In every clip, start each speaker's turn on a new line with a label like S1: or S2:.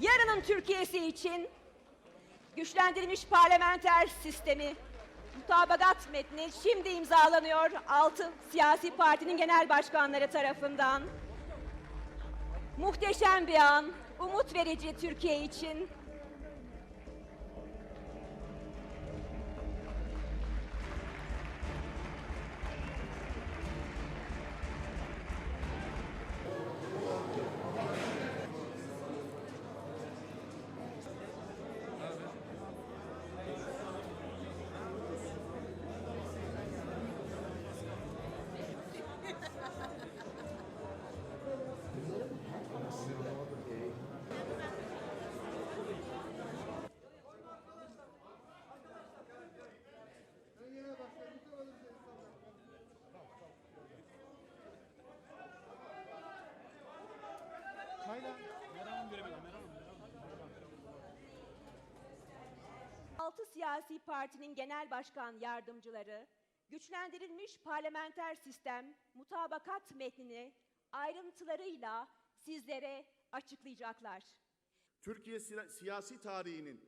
S1: yarının Türkiye'si için güçlendirilmiş parlamenter sistemi mutabakat metni şimdi imzalanıyor altı siyasi partinin genel başkanları tarafından. Muhteşem bir an, umut verici Türkiye için. Altı siyasi partinin genel başkan yardımcıları güçlendirilmiş parlamenter sistem mutabakat metnini ayrıntılarıyla sizlere açıklayacaklar.
S2: Türkiye si- siyasi tarihinin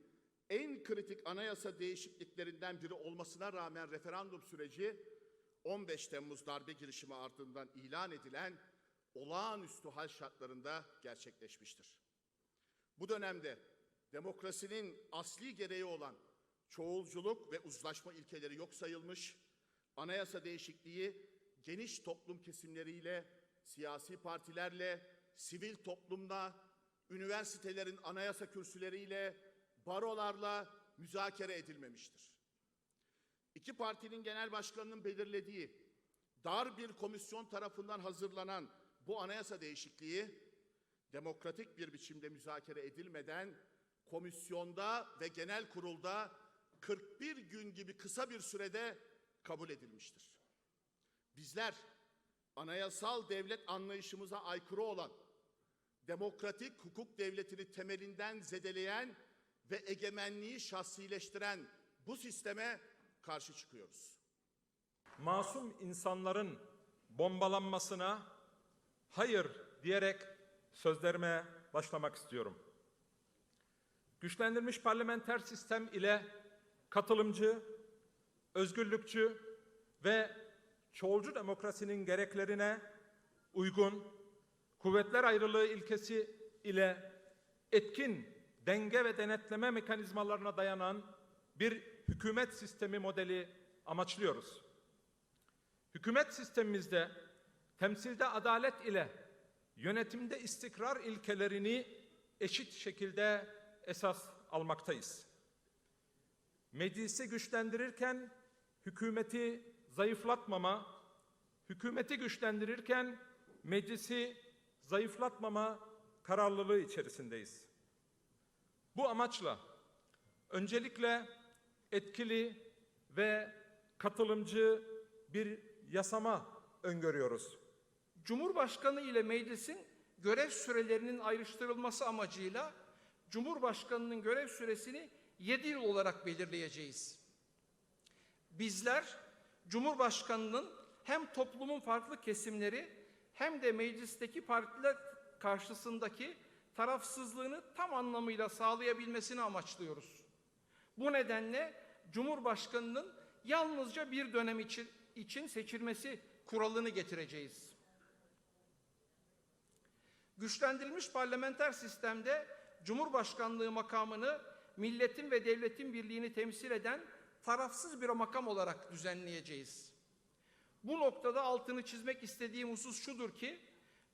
S2: en kritik anayasa değişikliklerinden biri olmasına rağmen referandum süreci 15 Temmuz darbe girişimi ardından ilan edilen olağanüstü hal şartlarında gerçekleşmiştir. Bu dönemde demokrasinin asli gereği olan çoğulculuk ve uzlaşma ilkeleri yok sayılmış, anayasa değişikliği geniş toplum kesimleriyle, siyasi partilerle, sivil toplumla, üniversitelerin anayasa kürsüleriyle, barolarla müzakere edilmemiştir. İki partinin genel başkanının belirlediği dar bir komisyon tarafından hazırlanan bu anayasa değişikliği demokratik bir biçimde müzakere edilmeden komisyonda ve genel kurulda 41 gün gibi kısa bir sürede kabul edilmiştir. Bizler anayasal devlet anlayışımıza aykırı olan demokratik hukuk devletini temelinden zedeleyen ve egemenliği şahsileştiren bu sisteme karşı çıkıyoruz.
S3: masum insanların bombalanmasına hayır diyerek sözlerime başlamak istiyorum. Güçlendirilmiş parlamenter sistem ile katılımcı, özgürlükçü ve çoğulcu demokrasinin gereklerine uygun, kuvvetler ayrılığı ilkesi ile etkin denge ve denetleme mekanizmalarına dayanan bir hükümet sistemi modeli amaçlıyoruz. Hükümet sistemimizde temsilde adalet ile yönetimde istikrar ilkelerini eşit şekilde esas almaktayız. Meclisi güçlendirirken hükümeti zayıflatmama, hükümeti güçlendirirken meclisi zayıflatmama kararlılığı içerisindeyiz. Bu amaçla öncelikle etkili ve katılımcı bir yasama öngörüyoruz.
S4: Cumhurbaşkanı ile meclisin görev sürelerinin ayrıştırılması amacıyla Cumhurbaşkanının görev süresini 7 yıl olarak belirleyeceğiz. Bizler Cumhurbaşkanının hem toplumun farklı kesimleri hem de meclisteki partiler karşısındaki tarafsızlığını tam anlamıyla sağlayabilmesini amaçlıyoruz. Bu nedenle Cumhurbaşkanının yalnızca bir dönem için, için seçilmesi kuralını getireceğiz. Güçlendirilmiş parlamenter sistemde Cumhurbaşkanlığı makamını milletin ve devletin birliğini temsil eden tarafsız bir makam olarak düzenleyeceğiz. Bu noktada altını çizmek istediğim husus şudur ki,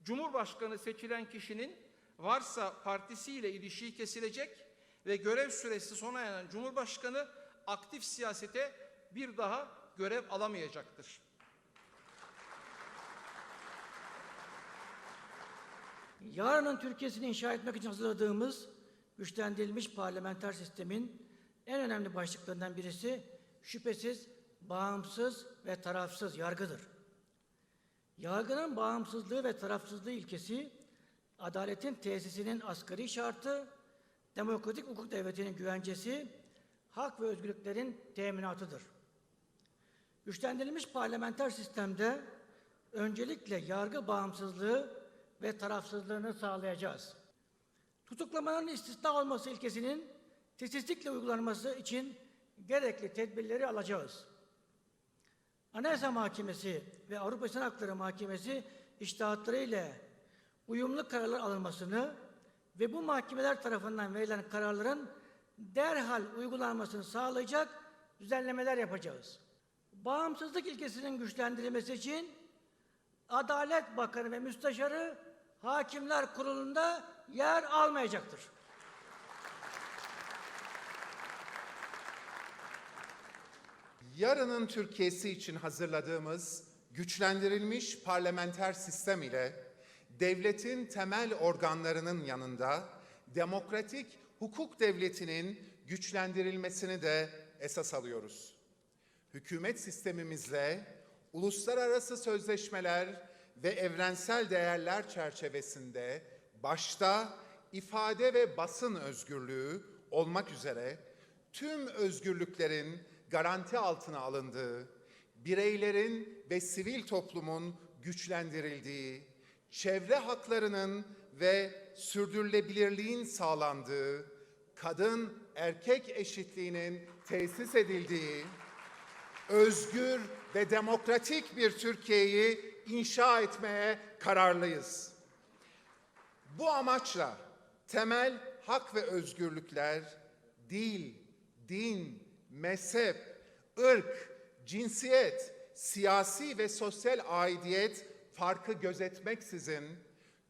S4: Cumhurbaşkanı seçilen kişinin varsa partisiyle ilişiği kesilecek ve görev süresi sona eren Cumhurbaşkanı aktif siyasete bir daha görev alamayacaktır.
S5: Yarının Türkiye'sini inşa etmek için hazırladığımız güçlendirilmiş parlamenter sistemin en önemli başlıklarından birisi şüphesiz bağımsız ve tarafsız yargıdır. Yargının bağımsızlığı ve tarafsızlığı ilkesi, adaletin tesisinin asgari şartı, demokratik hukuk devletinin güvencesi, hak ve özgürlüklerin teminatıdır. Güçlendirilmiş parlamenter sistemde öncelikle yargı bağımsızlığı ve tarafsızlığını sağlayacağız. Tutuklamanın istisna olması ilkesinin titizlikle uygulanması için gerekli tedbirleri alacağız. Anayasa Mahkemesi ve Avrupa İnsan Hakları Mahkemesi iştahatları ile uyumlu kararlar alınmasını ve bu mahkemeler tarafından verilen kararların derhal uygulanmasını sağlayacak düzenlemeler yapacağız. Bağımsızlık ilkesinin güçlendirilmesi için Adalet Bakanı ve Müsteşarı Hakimler Kurulu'nda yer almayacaktır.
S6: Yarının Türkiye'si için hazırladığımız güçlendirilmiş parlamenter sistem ile devletin temel organlarının yanında demokratik hukuk devletinin güçlendirilmesini de esas alıyoruz. Hükümet sistemimizle uluslararası sözleşmeler ve evrensel değerler çerçevesinde başta ifade ve basın özgürlüğü olmak üzere tüm özgürlüklerin garanti altına alındığı, bireylerin ve sivil toplumun güçlendirildiği, çevre haklarının ve sürdürülebilirliğin sağlandığı, kadın erkek eşitliğinin tesis edildiği, özgür ve demokratik bir Türkiye'yi inşa etmeye kararlıyız. Bu amaçla temel hak ve özgürlükler dil, din, mezhep, ırk, cinsiyet, siyasi ve sosyal aidiyet farkı gözetmeksizin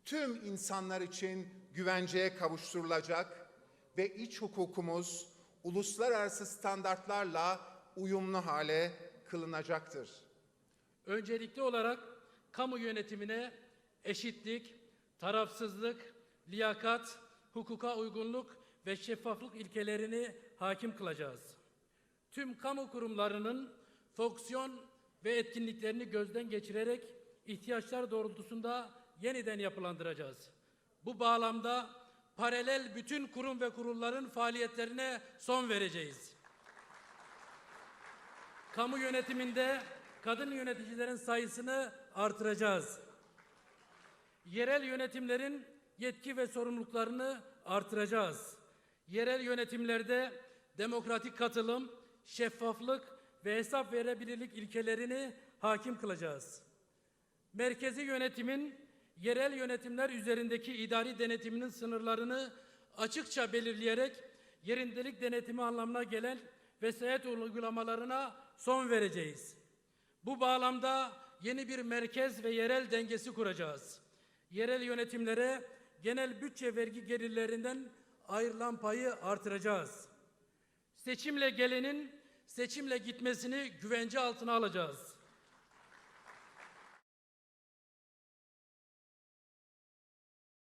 S6: tüm insanlar için güvenceye kavuşturulacak ve iç hukukumuz uluslararası standartlarla uyumlu hale kılınacaktır.
S7: Öncelikli olarak kamu yönetimine eşitlik, tarafsızlık, liyakat, hukuka uygunluk ve şeffaflık ilkelerini hakim kılacağız. Tüm kamu kurumlarının fonksiyon ve etkinliklerini gözden geçirerek ihtiyaçlar doğrultusunda yeniden yapılandıracağız. Bu bağlamda paralel bütün kurum ve kurulların faaliyetlerine son vereceğiz. Kamu yönetiminde kadın yöneticilerin sayısını artıracağız. Yerel yönetimlerin yetki ve sorumluluklarını artıracağız. Yerel yönetimlerde demokratik katılım, şeffaflık ve hesap verebilirlik ilkelerini hakim kılacağız. Merkezi yönetimin yerel yönetimler üzerindeki idari denetiminin sınırlarını açıkça belirleyerek yerindelik denetimi anlamına gelen vesayet uygulamalarına son vereceğiz. Bu bağlamda yeni bir merkez ve yerel dengesi kuracağız. Yerel yönetimlere genel bütçe vergi gelirlerinden ayrılan payı artıracağız. Seçimle gelenin seçimle gitmesini güvence altına alacağız.